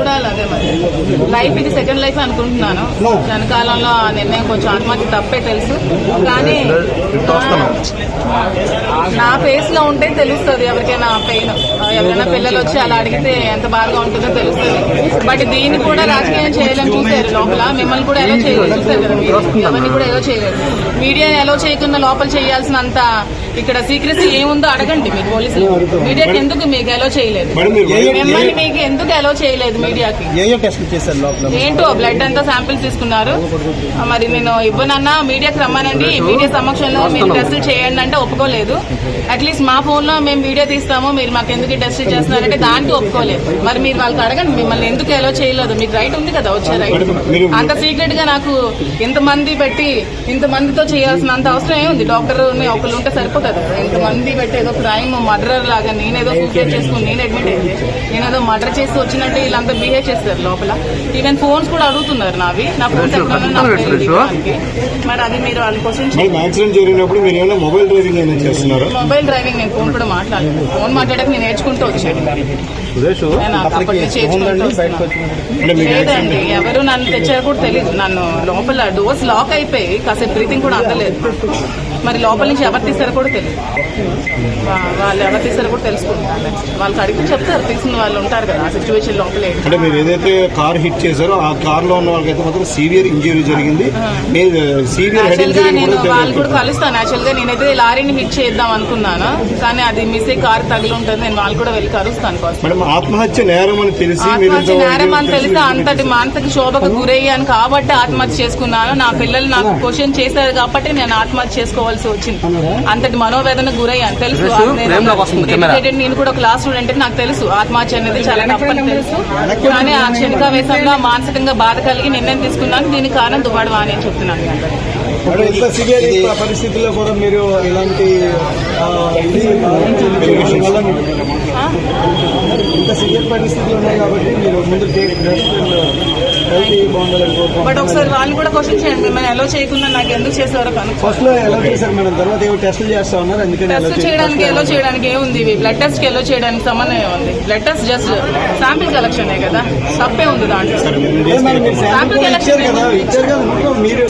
చూడాలి అదే మరి. లైఫ్ ఇది సెకండ్ లైఫ్ అనుకుంటున్నాను. జనకాలంలో ఆ నిర్ణయం కొంచెం ఆత్మహత్య తప్పే తెలుసు. కానీ నా ఫేస్లో ఉంటే తెలుస్తుంది ఎవరికైనా పెయిన్ ఎవరైనా పిల్లలు వచ్చి అలా అడిగితే ఎంత బాగా ఉంటుందో తెలుస్తుంది. బట్ దీన్ని కూడా రాజకీయం చేయాలని చూసారు లోపల. మిమ్మల్ని కూడా ఎలా చేయలేదు. చూసారు కదా మీరు? ఎవరిని కూడా ఎలా చేయలేదు. మీడియా ఎలా చేయకుండా లోపల చేయాల్సినంత ఇక్కడ సీక్రెసీ ఏముందో అడగండి మీరు పోలీసులు. మీడియాకి ఎందుకు మీకు ఎలా చేయలేదు? మిమ్మల్ని మీకు ఎందుకు ఎలా చేయలేదు? మీడియాకి ఏంటో బ్లడ్ అంతా శాంపిల్స్ తీసుకున్నారు. మరి నేను ఇవ్వనన్నా మీడియాకి రమ్మానండి. మీడియా సమక్షంలో మీరు టెస్టులు చేయండి అంటే ఒప్పుకోలేదు. అట్లీస్ట్ మా ఫోన్లో మేము వీడియో తీస్తాము. మీరు మాకు ఎందుకు టెస్ట్ చేస్తున్నారంటే దానికి ఒప్పుకోలేదు. మరి మీరు వాళ్ళకి అడగండి మిమ్మల్ని ఎందుకు ఎలా చేయలేదు? మీకు రైట్ ఉంది కదా వచ్చే రైట్ అంత సీక్రెట్గా నాకు ఇంతమంది పెట్టి ఇంతమందితో చేయాల్సిన అంత అవసరం ఏముంది డాక్టర్ ఒకళ్ళు ఉంటే సరిపోతుంది కదా. ఇంతమంది పెట్టి ఏదో క్రైమ్ మర్డర్ లాగా నేనేదో సూసైడ్ చేసుకుని నేను అడ్మిట్ అయ్యింది. నేనేదో మర్డర్ చేసి వచ్చినట్టు వీళ్ళంతా బిహేవ్ చేస్తారు లోపల. ఈవెన్ ఫోన్స్ కూడా అడుగుతున్నారు నావి. నా ఫోన్స్. మరి అది మీరు వాళ్ళ క్వశ్చన్ మేడం యాక్సిడెంట్ జరిగినప్పుడు మీరు ఏమైనా మొబైల్ డ్రైవింగ్ ఏమైనా చేస్తున్నారా? మొబైల్ డ్రైవింగ్ నేను ఫోన్ కూడా మాట్లాడలేదు. ఫోన్ మాట్లాడక నేను నేర్చుకుంటూ వచ్చాను. లేదండి ఎవరు నన్ను తెచ్చారో కూడా తెలియదు నన్ను లోపల డోర్స్ లాక్ అయిపోయి కాసేపు బ్రీతింగ్ కూడా అందలేదు. మరి లోపల నుంచి ఎవరు తీసారో కూడా తెలియదు వాళ్ళు ఎవరు తీసారో కూడా తెలుసుకుంటాను. నెక్స్ట్ వాళ్ళకి అడిగితే చెప్తారు తీసిన వాళ్ళు ఉంటారు కదా ఆ సిచ్యువేషన్ లోపల. అంటే మీరు ఏదైతే కార్ హిట్ చేశారో ఆ కార్లో ఉన్న వాళ్ళకైతే మాత్రం సీవియర్ ఇంజరీ జరిగింది. మీరు సీవియర్ హెడ్ ఇంజరీ నేను వాళ్ళు కూడా. కలుస్తాను. యాక్చువల్గా నేనైతే లారీని హిట్ చేద్దాం అనుకున్నాను. కానీ అది మిస్ అయ్యి కారు తగిలి ఉంటుంది నేను వాళ్ళు కూడా వెళ్ళి కలుస్తాను మేడం ఆత్మహత్య నేరం అని తెలిసి మీరు ఆత్మహత్య నేరం అని తెలిసి అంతటి మానసిక శోభకు గురయ్యాను కాబట్టి ఆత్మహత్య చేసుకున్నాను. నా పిల్లలు నాకు క్వశ్చన్ చేశారు కాబట్టి నేను ఆత్మహత్య చేసుకోవాల్సి వచ్చింది. అంతటి మనోవేదన గురయ్యాను. తెలుసు. నేను కూడా క్లాస్ స్టూడెంట్ నాకు తెలుసు. ఆత్మహత్య అనేది చాలా తప్పని తెలుసు. కానీ ఆ క్షణికావేశంలో మానసికంగా బాధ కలిగి నిర్ణయం తీసుకున్నాను. దీనికి కారణం దువ్వాడు అని చెప్తున్నాను. ఇంత సివియర్ పరిస్థితుల్లో కూడా మీరు ఇలాంటి? ఇంత సివియర్ పరిస్థితులు ఉన్నాయి కాబట్టి మీరు ముందు బట్ ఒకసారి వాళ్ళు కూడా క్వశ్చన్ చేయండి మిమ్మల్ని ఎలా చేయకుండా నాకు ఎందుకు చేసేవారో కనుక్కో ఫస్ట్లో ఎలా చేశారు మేడం తర్వాత ఏవో టెస్టులు చేస్తా ఉన్నారు అందుకని ఎలా టెస్ట్ చేయడానికి ఎలో చేయడానికి ఏముంది ఇవి బ్లడ్ టెస్ట్కి ఎలో చేయడానికి సంబంధం ఏముంది blood test just sample collection కదా తప్పే ఉంది దాంట్లో శాంపుల్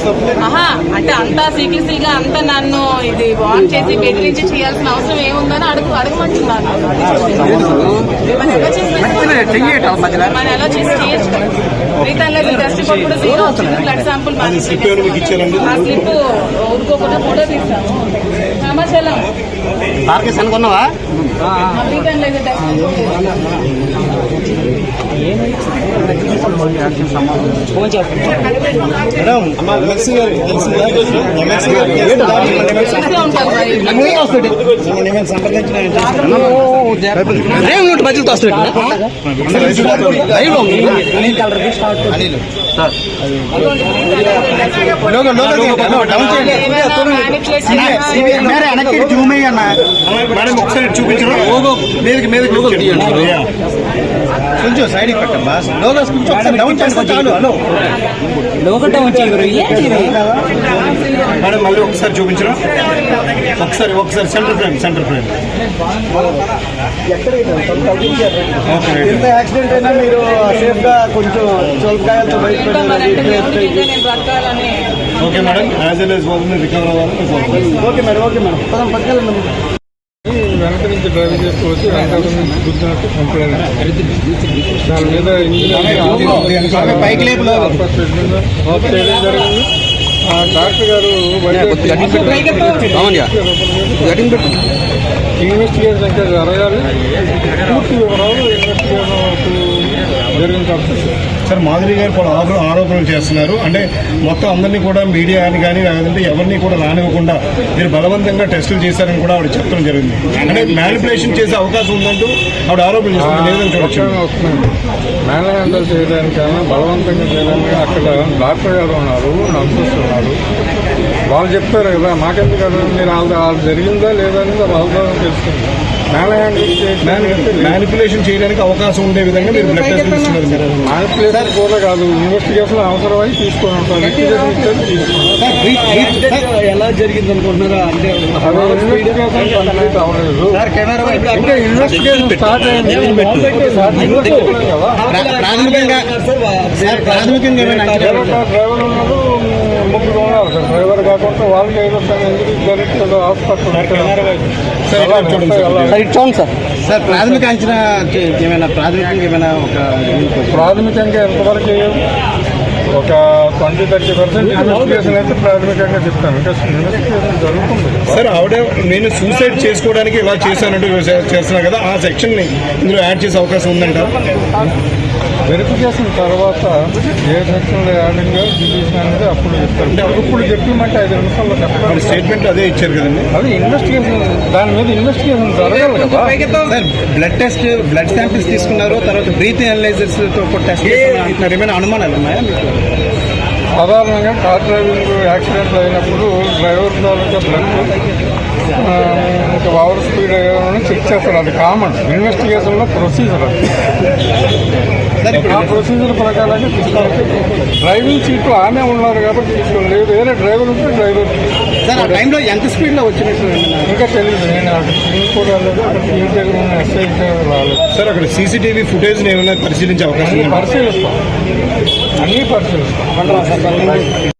తప్పలేదు ఆహా అంటే అంతా సీక్రెసీగా అంతా నన్ను ఇది వాన్ చేసి బెదిరించి చేయాల్సిన అవసరం ఏముందని అడుగు అడగమంటున్నాను మనం ఎలా చేసి చేయొచ్చు రీతన్ టెస్ట్ రిపోర్ట్ కూడా జీరో వచ్చింది బ్లడ్ శాంపుల్ ఆ స్లిప్ ఊరుకోకుండా ఫోటో తీస్తాము సమాచారం ఆర్కేస్ అనుకున్నావా టెస్ట్ ఎమ్మెల్సీ గారు ఎమ్మెల్సీ మేడం ఒకసారి మీదకి మీదకి కొంచెం సైడ్ పెట్టమ్మా లోగో కొంచెం ఒకసారి డౌన్ చేస్తే చాలు. హలో. మేడం మళ్ళీ ఒకసారి చూపించరు? ఒకసారి ఒకసారి సెంటర్ ఫ్రేమ్ సెంటర్ ఫ్రేమ్ ఎంత యాక్సిడెంట్ అయినా మీరు సేఫ్గా కొంచెం చోల్కాయలతో బ్రతకాలని okay madam as well as బాగుంది రికవర్ అవ్వాలి ఓకే మేడం ఓకే మేడం. పదం పక్కన వెనక నుంచి డ్రైవింగ్ చేస్తూ వచ్చి వెనకాల నుంచి గుద్దినట్టు కంప్లైంట్ దాని మీద జరిగింది ఆ డాక్టర్ గారు ఇన్వెస్టిగేషన్ ఇంకా జరగాలి పూర్తి వివరాలు జరిగింది కాబట్టి సార్. మాధురి గారు కూడా ఆరోపణలు చేస్తున్నారు. అంటే మొత్తం అందరినీ కూడా మీడియా అని కానీ లేదంటే ఎవరిని కూడా రానివ్వకుండా మీరు బలవంతంగా టెస్టులు చేశారని కూడా ఆవిడ చెప్పడం జరిగింది. అంటే మ్యానిపులేషన్ చేసే అవకాశం ఉందంటూ ఆవిడ ఆరోపణలు చేస్తున్నారు. లేదని చూడొచ్చు. మొత్తం వస్తున్నాయి చేయడానికైనా బలవంతంగా చేయడానికి అక్కడ డాక్టర్ గారు ఉన్నారు నర్సెస్ ఉన్నారు. వాళ్ళు చెప్తారు కదా మాకెందుకు కదా మీరు వాళ్ళ వాళ్ళు జరిగిందా లేదా అనేది వాళ్ళతో తెలుస్తుంది. మ్యానిపులేషన్ చేయడానికి అవకాశం ఉండే విధంగా మీరు బ్లడ్ టెస్ట్ ఇస్తున్నారు మీరు మ్యానిపులేషన్ కూడా కాదు ఇన్వెస్టిగేషన్ అవసరమై తీసుకున్నాం ఎలా జరిగింది అనుకుంటున్నారా అంటే ఇన్వెస్టిగేషన్ స్టార్ట్ అయింది ప్రాథమికంగా ప్రాథమికంగా డ్రైవర్ డ్రైవర్ ఉన్నారు ముగ్గురు ఉన్నారు సార్ డ్రైవర్ కాకుండా వాళ్ళకి ఏదో ఎందుకు direct hospital sir sir. Sir sir ప్రాథమిక అంచనా ఏమైనా ప్రాథమికంగా ఏమైనా ఒక ప్రాథమికంగా ఎంతవరకు? ఒక ట్వంటీ థర్టీ పర్సెంట్ ఇన్వెస్టిగేషన్ అయితే ప్రాథమికంగా చెప్తాను. ఇంకా ఇన్వెస్టిగేషన్ జరుగుతుంది. సార్ ఆవిడ నేను సూసైడ్ చేసుకోవడానికి ఇలా చేశానంటూ చేస్తున్నా కదా ఆ సెక్షన్ని ఇందులో యాడ్ చేసే అవకాశం ఉందంట. వెరిఫికేషన్ తర్వాత ఏ సెక్షన్లో యాడింగ్ డిలీషన్ అనేది అప్పుడు చెప్తారు. ఇప్పుడు చెప్పిమంటే ఐదు నిమిషాల్లో చెప్పాలి. స్టేట్మెంట్ అదే ఇచ్చారు కదండి. అది ఇన్వెస్టిగేషన్ దాని మీద ఇన్వెస్టిగేషన్ జరగాలి కదా. Sir blood test blood samples తీసుకున్నారు తర్వాత బ్రీత్ అనలైజర్స్తో టెస్ట్ అంటున్నారు ఏమైనా అనుమానాలు ఉన్నాయా మీకు? సాధారణంగా కార్ డ్రైవింగ్ యాక్సిడెంట్ అయినప్పుడు డ్రైవర్ తాలూకా బ్లడ్ ఇంకా ఓవర్ స్పీడ్ అయ్యారని చెక్ చేస్తారు. అది కామన్. ఇన్వెస్టిగేషన్లో ప్రొసీజర్ అది. సార్ ఇప్పుడు ఆ ప్రొసీజర్ ప్రకారంగా తీసుకోవాలి. డ్రైవింగ్ సీట్లో ఆమె ఉన్నారు కాబట్టి తీసుకోండి లేదు వేరే డ్రైవర్ ఉంటే డ్రైవర్. సార్ ఆ టైంలో ఎంత స్పీడ్లో వచ్చినట్టు ఇంకా తెలియదు నేను అక్కడ టీం కూడా రాలేదు అక్కడ టీం దగ్గర ఉన్న ఎస్ఐ రాలేదు. సార్ అక్కడ సీసీటీవీ ఫుటేజ్ ఏమైనా పరిశీలించే అవకాశం పరిశీలిస్తాం. అన్ని పరిశీలిస్తాం